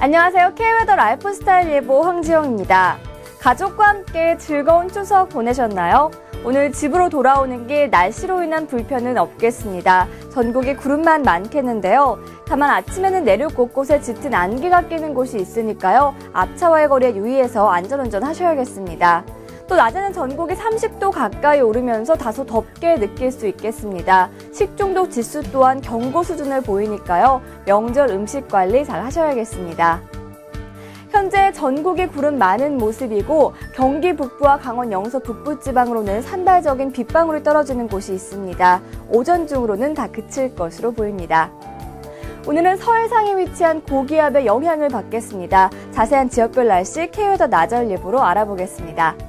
안녕하세요. K웨더 라이프 스타일 예보 황지영입니다. 가족과 함께 즐거운 추석 보내셨나요? 오늘 집으로 돌아오는 길 날씨로 인한 불편은 없겠습니다. 전국에 구름만 많겠는데요. 다만 아침에는 내륙 곳곳에 짙은 안개가 끼는 곳이 있으니까요. 앞차와의 거리에 유의해서 안전운전 하셔야겠습니다. 또 낮에는 전국이 30도 가까이 오르면서 다소 덥게 느낄 수 있겠습니다. 식중독 지수 또한 경고 수준을 보이니까요. 명절 음식 관리 잘 하셔야겠습니다. 현재 전국이 구름 많은 모습이고 경기 북부와 강원 영서 북부 지방으로는 산발적인 빗방울이 떨어지는 곳이 있습니다. 오전 중으로는 다 그칠 것으로 보입니다. 오늘은 서해상에 위치한 고기압의 영향을 받겠습니다. 자세한 지역별 날씨 K웨더 나절 예보로 알아보겠습니다.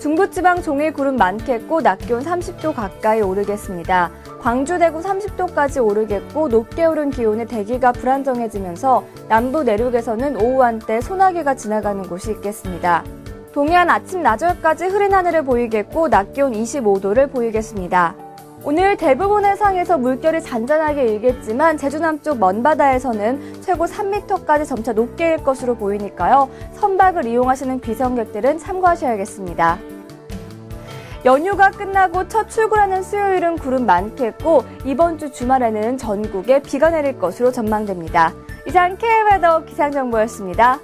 중부지방 종일 구름 많겠고 낮 기온 30도 가까이 오르겠습니다. 광주, 대구 30도까지 오르겠고 높게 오른 기온에 대기가 불안정해지면서 남부 내륙에서는 오후 한때 소나기가 지나가는 곳이 있겠습니다. 동해안 아침 낮절까지 흐린 하늘을 보이겠고 낮 기온 25도를 보이겠습니다. 오늘 대부분의 상에서 물결이 잔잔하게 일겠지만 제주 남쪽 먼바다에서는 최고 3m까지 점차 높게 일 것으로 보이니까요. 선박을 이용하시는 비성객들은 참고하셔야겠습니다. 연휴가 끝나고 첫 출근하는 수요일은 구름 많겠고 이번 주 주말에는 전국에 비가 내릴 것으로 전망됩니다. 이상 K웨더 기상정보였습니다.